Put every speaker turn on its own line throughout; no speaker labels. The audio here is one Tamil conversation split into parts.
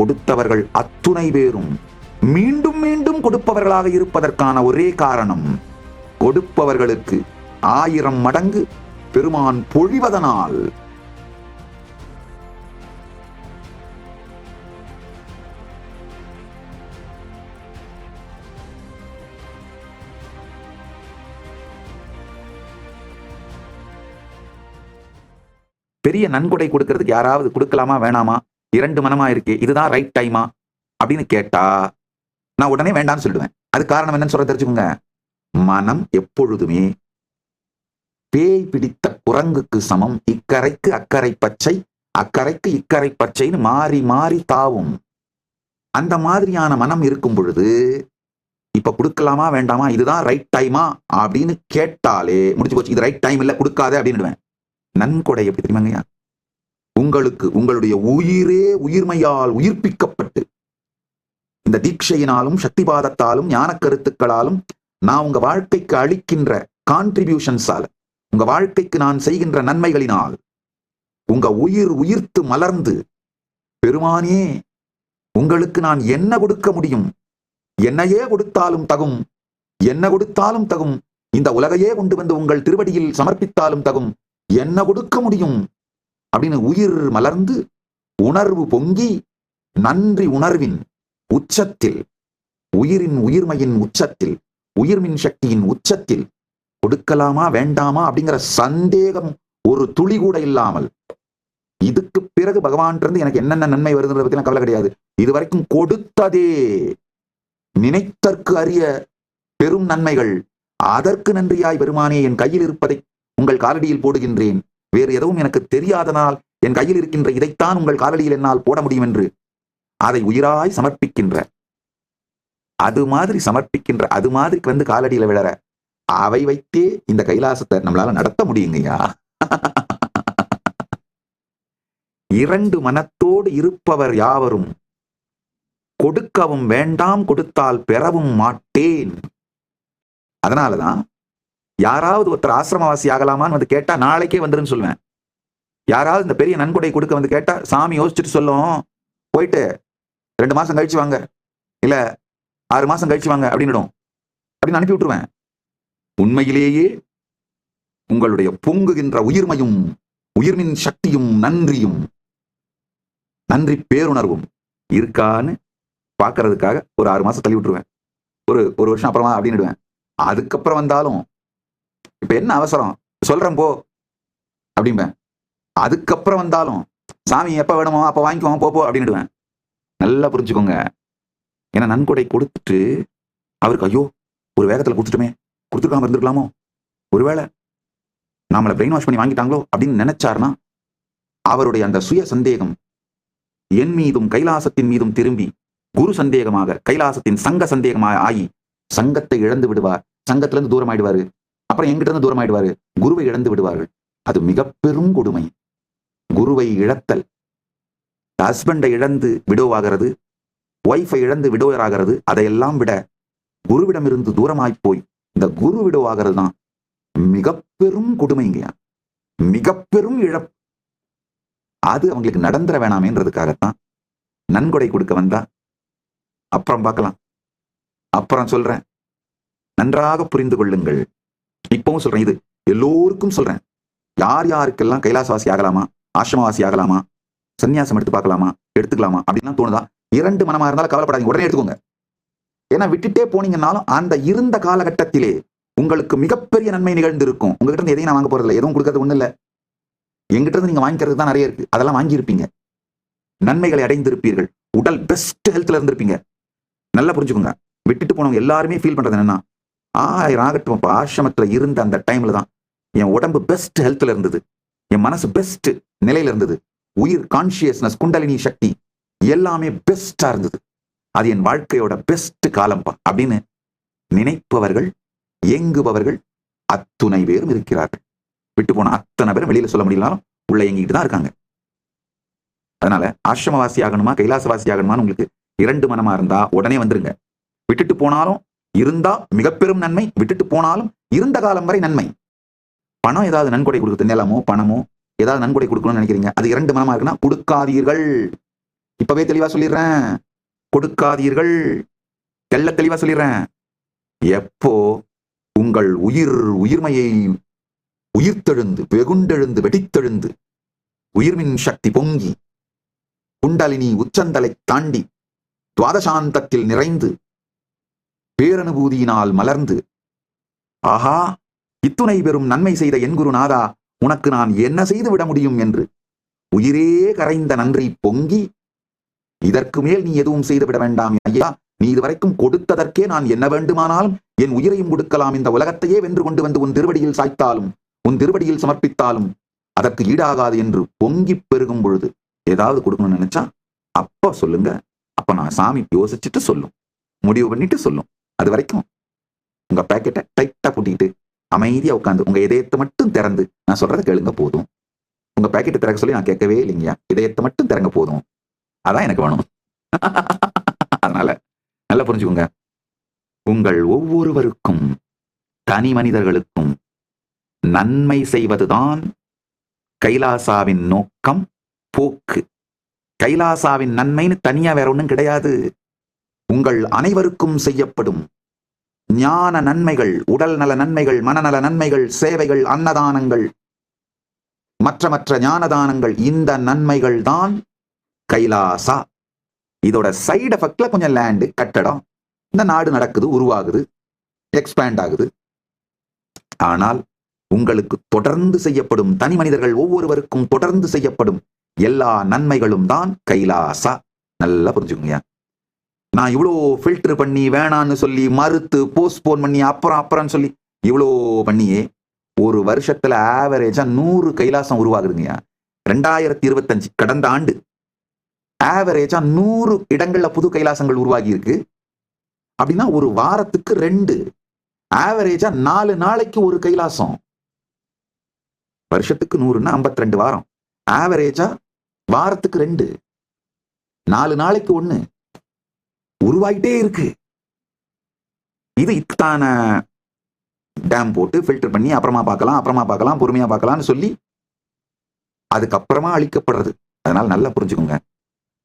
கொடுத்தவர்கள் அத்துணை பேரும் மீண்டும் மீண்டும் கொடுப்பவர்களாக இருப்பதற்கான ஒரே காரணம் கொடுப்பவர்களுக்கு ஆயிரம் மடங்கு பெருமான் பொழிவதனால். பெரிய நன்கொடை கொடுக்கறதுக்கு யாராவது கொடுக்கலாமா வேணாமா? இரண்டு மனமா இருக்கு இதுதான் ரைட் டைமா அப்படின்னு கேட்டா நான் உடனே வேண்டாம்னு சொல்லுவேன். அது காரணம் என்னன்னு சொல்ல தெரிஞ்சுக்கோங்க. மனம் எப்பொழுதுமே பேய் பிடித்த குரங்குக்கு சமம். இக்கரைக்கு அக்கறை பச்சை அக்கறைக்கு இக்கரை பச்சைன்னு மாறி மாறி தாவும். அந்த மாதிரியான மனம் இருக்கும் பொழுது இப்ப கொடுக்கலாமா வேண்டாமா இதுதான் ரைட் டைமா அப்படின்னு கேட்டாலே முடிச்சு போச்சு. இது ரைட் டைம் இல்ல கொடுக்காதே அப்படின்னுடுவேன். நன்கொடை எப்படி தெரியுமாங்கய்யா? உங்களுக்கு உங்களுடைய உயிரே உயிர்மையால் உயிர்ப்பிக்கப்பட்டு இந்த தீட்சையினாலும் சக்திபாதத்தாலும் ஞான கருத்துக்களாலும் நான் உங்க வாழ்க்கைக்கு அளிக்கின்ற கான்ட்ரிபியூஷன்ஸால உங்க வாழ்க்கைக்கு நான் செய்கின்ற நன்மைகளினால் உங்க உயிர் உயிர்த்து மலர்ந்து பெருமானே உங்களுக்கு நான் என்ன கொடுக்க முடியும்? என்னையே கொடுத்தாலும் தகும் என்ன கொடுத்தாலும் தகும் இந்த உலகையே கொண்டு வந்து உங்கள் திருவடியில் சமர்ப்பித்தாலும் தகும் என்ன கொடுக்க முடியும்? அப்படின்னு உயிர் மலர்ந்து உணர்வு பொங்கி நன்றி உணர்வின் உச்சத்தில் உயிரின் உயிர்மையின் உச்சத்தில் உயிர்மின் சக்தியின் உச்சத்தில் கொடுக்கலாமா வேண்டாமா அப்படிங்கிற சந்தேகம் ஒரு துளி கூட இல்லாமல். இதுக்கு பிறகு பகவான் இருந்து எனக்கு என்னென்ன நன்மை வருதுன்றத பத்தி கவலை கிடையாது. இது வரைக்கும் கொடுத்ததே நினைத்தற்கு அறிய பெரும் நன்மைகள். அதற்கு நன்றியாய் பெருமானே என் கையில் இருப்பதை உங்கள் காலடியில் போடுகின்றேன். வேறு எதுவும் எனக்கு தெரியாதனால் என் கையில் இருக்கின்ற இதைத்தான் உங்கள் காலடியில் என்னால் போட முடியும் என்று அதை உயிராய் சமர்ப்பிக்கின்ற. அது மாதிரி சமர்ப்பிக்கின்ற அது மாதிரி வந்து காலடியில விழற அவை வைத்தே இந்த கைலாசத்தை நம்மளால நடத்த முடியுங்கய்யா? இரண்டு மனத்தோடு இருப்பவர் யாவரும் கொடுக்கவும் வேண்டாம் கொடுத்தால் பெறவும் மாட்டேன். அதனாலதான் யாராவது ஒருத்தர் ஆசிரமவாசி ஆகலாமான்னு வந்து கேட்டா நாளைக்கே வந்துருன்னு சொல்லுவேன். யாராவது இந்த பெரிய நன்கொடை கொடுக்க வந்து கேட்டா சாமி யோசிச்சுட்டு சொல்லும். போயிட்டு ரெண்டு மாசம் கழிச்சு வாங்க. இல்ல ஆறு மாசம் கழிச்சு வாங்க அப்படின்னுடும். அப்படின்னு அனுப்பி விட்டுருவேன். உண்மையிலேயே உங்களுடைய பொங்குகின்ற உயிர்மையும் உயிர்மின் சக்தியும் நன்றியும் நன்றி பேருணர்வும் இருக்கான்னு பார்க்கறதுக்காக ஒரு ஆறு மாசம் தள்ளி விட்டுருவேன். ஒரு ஒரு வருஷம் அப்புறமா அப்படின்னுடுவேன். அதுக்கப்புறம் வந்தாலும் இப்ப என்ன அவசரம்? சொல்றேன் போ. அப்படிம்பேன். அதுக்கப்புறம் வந்தாலும் சாமி எப்ப வேணுமோ அப்ப வாங்கிக்குவோம் போ போ அப்படின்னுடுவேன். நல்லா புரிஞ்சுக்கோங்க. ஏன்னா நன்கொடை கொடுத்துட்டு அவருக்கு ஐயோ ஒரு வேகத்துல கொடுத்துட்டுமே. கொடுத்துருக்காம இருந்திருக்கலாமோ? ஒருவேளை நம்மளை பிரெயின் வாஷ் பண்ணி வாங்கிட்டாங்களோ? அப்படின்னு நினைச்சாருன்னா அவருடைய அந்த சுய சந்தேகம் என் மீதும் கைலாசத்தின் மீதும் திரும்பி குரு சந்தேகமாக கைலாசத்தின் சங்க சந்தேகமாக ஆகி சங்கத்தை இழந்து விடுவார். சங்கத்திலிருந்து தூரமாயிடுவாரு. அப்புறம் எங்கிட்ட இருந்து தூரம் ஆயிடுவாரு குருவை இழந்து விடுவார்கள். அது மிக பெரும் கொடுமை. குருவை இழத்தல். ஹஸ்பண்டை இழந்து விடோவாகிறது. ஒய்ஃபை இழந்து விடோவராகிறது அதையெல்லாம் விட குருவிடமிருந்து தூரமாய் போய் இந்த குரு விடோவாகிறது தான் மிக பெரும் கொடுமைங்கய்யா மிக பெரும் இழப்பு அது அவங்களுக்கு நடந்துட வேணாமேன்றதுக்காகத்தான் நன்கொடை கொடுக்க வந்தா. அப்புறம் பார்க்கலாம். அப்புறம் சொல்றேன். நன்றாக புரிந்து கொள்ளுங்கள். இப்பவும் சொல்றேன் இது எல்லோருக்கும் சொல்றேன். யார் யாருக்கெல்லாம் கைலாசவாசி ஆகலாமா? ஆசிரமவாசி ஆகலாமா? சன்னியாசம் எடுத்து பார்க்கலாமா? எடுத்துக்கலாமா? அப்படின்லாம் தோணுதா? இரண்டு மனமா இருந்தாலும் கவலைப்படாதீங்க. உடனே எடுத்துக்கோங்க. ஏன்னா விட்டுட்டே போனீங்கன்னாலும் அந்த இருந்த காலகட்டத்திலே உங்களுக்கு மிகப்பெரிய நன்மை நிகழ்ந்து இருக்கும் உங்ககிட்ட இருந்து எதையும் நான் வாங்க போறதில்ல. எதுவும் கொடுக்கறது ஒண்ணு இல்லை. எங்கிட்ட இருந்து நீங்க வாங்கிக்கிறது தான் நிறைய இருக்கு. அதெல்லாம் வாங்கியிருப்பீங்க. நன்மைகளை அடைந்திருப்பீர்கள். உடல் பெஸ்ட் ஹெல்த்ல இருந்திருப்பீங்க. நல்லா புரிஞ்சுக்கோங்க. விட்டுட்டு போனவங்க எல்லாருமே ஃபீல் பண்றது என்னன்னா ஆயிரம் ஆகட்டும் இப்போ ஆசிரமத்தில் இருந்த அந்த டைம்ல தான் என் உடம்பு பெஸ்ட் ஹெல்த்ல இருந்தது. என் மனசு பெஸ்ட் நிலையில இருந்தது. உயிர் கான்சியஸ்னஸ் குண்டலினி சக்தி எல்லாமே பெஸ்டா இருந்தது. அது என் வாழ்க்கையோட பெஸ்ட் காலம்பா அப்படின்னு நினைப்பவர்கள் இயங்குபவர்கள் அத்துணை பேரும் இருக்கிறார்கள். விட்டு போன அத்தனை பேரும் வெளியில சொல்ல முடியலனாலும் உள்ள இயங்கிட்டு தான் இருக்காங்க. அதனால ஆசிரமவாசி ஆகணுமா கைலாசவாசி ஆகணுமான்னு உங்களுக்கு இரண்டு மனமா இருந்தா உடனே வந்துருங்க. விட்டுட்டு போனாலும் இருந்தா மிக பெரும் நன்மை விட்டுட்டு போனாலும் இருந்த காலம் வரை நன்மை. பணம் ஏதாவது நன்கொடை கொடுக்க நிலமோ பணமோ? ஏதாவது நன்கொடை கொடுக்கணும்னு நினைக்கிறீங்க. அது இரண்டு மனமா இருக்குன்னா கொடுக்காதீர்கள். இப்பவே தெளிவா சொல்லிடுறேன். கொடுக்காதீர்கள். தெல்ல தெளிவா சொல்லிடுறேன். எப்போ உங்கள் உயிர் உயிர்மையை உயிர்த்தெழுந்து வெகுண்டெழுந்து வெடித்தெழுந்து உயிர்மின் சக்தி பொங்கி குண்டலினி உச்சந்தலை தாண்டி துவாதசாந்தத்தில் நிறைந்து பேரனுபூதியினால் மலர்ந்து ஆஹா இத்துணை பெரும் நன்மை செய்த என் குருநாதா உனக்கு நான் என்ன செய்து விட முடியும்? என்று உயிரே கரைந்த நன்றி பொங்கி இதற்கு மேல் நீ எதுவும் செய்து விட வேண்டாம் ஐயா நீ இதுவரைக்கும் கொடுத்ததற்கே நான் என்ன வேண்டுமானாலும் என் உயிரையும் கொடுக்கலாம். இந்த உலகத்தையே வென்று கொண்டு வந்து உன் திருவடியில் சாய்த்தாலும் உன் திருவடியில் சமர்ப்பித்தாலும் அதற்கு ஈடாகாது என்று பொங்கி பெருகும் பொழுது ஏதாவது கொடுக்கணும்னு நினைச்சா அப்ப சொல்லுங்க. அப்ப நான் சாமி யோசிச்சுட்டு சொல்லும். முடிவு பண்ணிட்டு சொல்லும். அது வரைக்கும் உங்க பேக்கெட்டை டைட்டா பூட்டிக்கிட்டு அமைதியா உட்காந்து உங்க இதயத்தை மட்டும் திறந்து நான் சொல்றதை கேளுங்க போதும். உங்க பேக்கெட்டை திறக்க சொல்லி நான் கேட்கவே இல்லைங்கயா இதயத்தை மட்டும் திறங்க போதும். அதான் எனக்கு வேணும். அதனால நல்லா புரிஞ்சுக்கோங்க. உங்கள் ஒவ்வொருவருக்கும் தனி மனிதர்களுக்கும் நன்மை செய்வதுதான் கைலாசாவின் நோக்கம் போக்கு. கைலாசாவின் நன்மைன்னு தனியா வேற ஒன்றும் கிடையாது. உங்கள் அனைவருக்கும் செய்யப்படும் ஞான நன்மைகள் உடல் நல நன்மைகள் மனநல நன்மைகள் சேவைகள் அன்னதானங்கள் மற்ற மற்ற ஞானதானங்கள் இந்த நன்மைகள் தான் கைலாசா. இதோட சைடு எஃபெக்ட்ல கொஞ்சம் லேண்டு கட்டடம். இந்த நாடு நடக்குது உருவாகுது எக்ஸ்பேண்ட் ஆகுது. ஆனால் உங்களுக்கு தொடர்ந்து செய்யப்படும் தனி மனிதர்கள் ஒவ்வொருவருக்கும் தொடர்ந்து செய்யப்படும் எல்லா நன்மைகளும் தான் கைலாசா. நல்லா புரிஞ்சுக்கோங்க. நான் இவ்வளோ ஃபில்டர் பண்ணி வேணான்னு சொல்லி மறுத்து போஸ்ட்போன் பண்ணி அப்புறம் அப்புறம் சொல்லி இவ்வளோ பண்ணியே ஒரு வருஷத்துல ஆவரேஜா நூறு கைலாசம் உருவாகுதுங்கய்யா. ரெண்டாயிரத்தி இருபத்தஞ்சு கடந்த ஆண்டு. ஆவரேஜா நூறு இடங்கள்ல புது கைலாசங்கள் உருவாகி இருக்கு அப்படின்னா ஒரு வாரத்துக்கு ரெண்டு. ஆவரேஜா நாலு நாளைக்கு ஒரு கைலாசம். வருஷத்துக்கு நூறுன்னா 52 ரெண்டு வாரம் ஆவரேஜா வாரத்துக்கு ரெண்டு. நாலு நாளைக்கு ஒன்று உருவாயிட்டே இருக்கு. இது இத்தான டேம் போட்டு ஃபில்டர் பண்ணி அப்புறமா பார்க்கலாம் அப்புறமா பார்க்கலாம் பொறுமையா பார்க்கலாம்னு சொல்லி அதுக்கப்புறமா அழிக்கப்படுறது. அதனால நல்லா புரிஞ்சுக்கோங்க.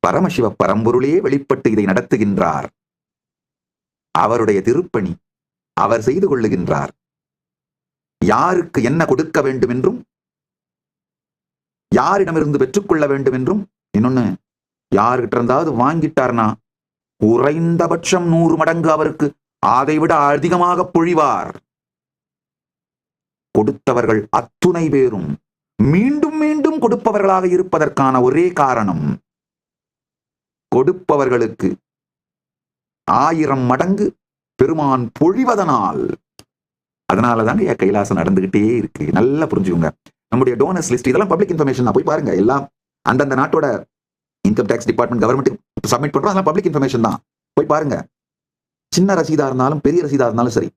பரமசிவ பரம்பொருளே வெளிப்பட்டு இதை நடத்துகின்றார். அவருடைய திருப்பணி அவர் செய்து கொள்ளுகின்றார். யாருக்கு என்ன கொடுக்க வேண்டும் என்றும் யாரிடமிருந்து பெற்றுக்கொள்ள வேண்டும் என்றும் இன்னொன்னு யார்கிட்ட இருந்தாவது வாங்கிட்டார்னா குறைந்தபட்சம் நூறு மடங்கு அவருக்கு அதை விட அதிகமாக பொழிவார். கொடுத்தவர்கள் அத்துணை பேரும் மீண்டும் மீண்டும் கொடுப்பவர்களாக இருப்பதற்கான ஒரே காரணம் கொடுப்பவர்களுக்கு ஆயிரம் மடங்கு பெருமான் பொழிவதனால். அதனால தாங்க என் கைலாசம் நடந்துகிட்டே இருக்கு. நல்லா புரிஞ்சுக்கோங்க. நம்முடைய டோனர்ஸ் லிஸ்ட் இதெல்லாம் பப்ளிக் இன்ஃபர்மேஷன் போய் பாருங்க. எல்லாம் அந்தந்த நாட்டோட income tax department government submit பண்ணுறோம் அதெல்லாம் பப்ளிக் இன்ஃபர்மேஷன் தான். போய் பாருங்க. சின்ன ரசீதாக இருந்தாலும் பெரிய ரசீதாக இருந்தாலும் சரி.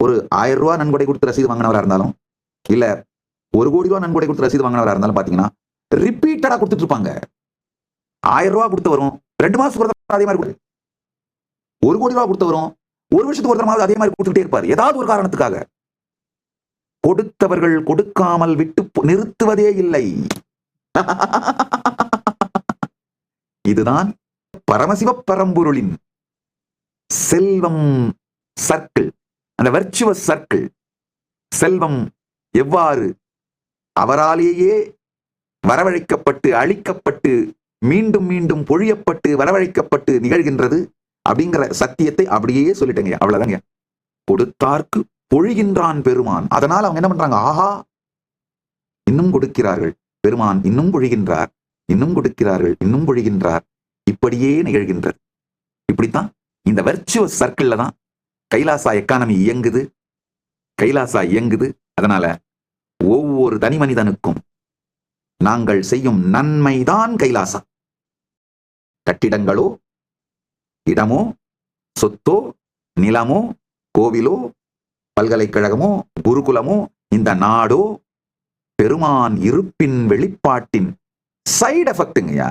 ஒரு ஆயிரம் ரூபா நன்கொடை கொடுத்து ரசீது வாங்கினவராக இருந்தாலும் இல்லை ஒரு கோடி ரூபா நன்கொடை கொடுத்து ரசீது வாங்கினவராக இருந்தாலும் பார்த்தீங்கன்னா ரிப்பீட்டடாக கொடுத்துட்டு இருப்பாங்க. ஆயிரம் ரூபா கொடுத்து வரும். ரெண்டு மாதத்துக்கு ஒரு தடவை அதே மாதிரி கொடுத்து. ஒரு கோடி ரூபா கொடுத்து வரும். ஒரு வருஷத்துக்கு ஒரு தடவை அதே மாதிரி கொடுத்துக்கிட்டே இருப்பார். ஏதாவது ஒரு காரணத்துக்காக. கொடுத்தவர்கள் கொடுக்காமல் விட்டு நிறுத்துவதே இல்லை. இதுதான் பரமசிவ பரம்பொருளின் செல்வம் சர்க்கிள் அந்த வெர்ச்சுவஸ் சர்க்கிள் செல்வம் எவ்வாறு அவராலேயே வரவழைக்கப்பட்டு அழிக்கப்பட்டு மீண்டும் மீண்டும் பொழியப்பட்டு வரவழைக்கப்பட்டு நிகழ்கின்றது அப்படிங்கிற சத்தியத்தை அப்படியே சொல்லிட்டேங்க அவ்வளவுதாங்க கொடுத்தார்க்கு பொழிகின்றான் பெருமான். அதனால் அவங்க என்ன பண்றாங்க? ஆஹா! இன்னும் கொடுக்கிறார்கள். பெருமான் இன்னும் பொழிகின்றார். இன்னும் கொடுக்கிறார்கள். இன்னும் பொழிகின்றார். இப்படியே நிகழ்கின்றது. இப்படித்தான் இந்த வெர்ச்சுவஸ் சர்க்கிள்ல தான் கைலாசா எக்கானமி இயங்குது. கைலாசா இயங்குது. அதனால ஒவ்வொரு தனி மனிதனுக்கும் நாங்கள் செய்யும் நன்மைதான் கைலாசா. கட்டிடங்களோ இடமோ சொத்தோ நிலமோ கோவிலோ பல்கலைக்கழகமோ குருகுலமோ இந்த நாடோ பெருமான் இருப்பின் வெளிப்பாட்டின் சைடு எஃபெக்ட்டுங்கய்யா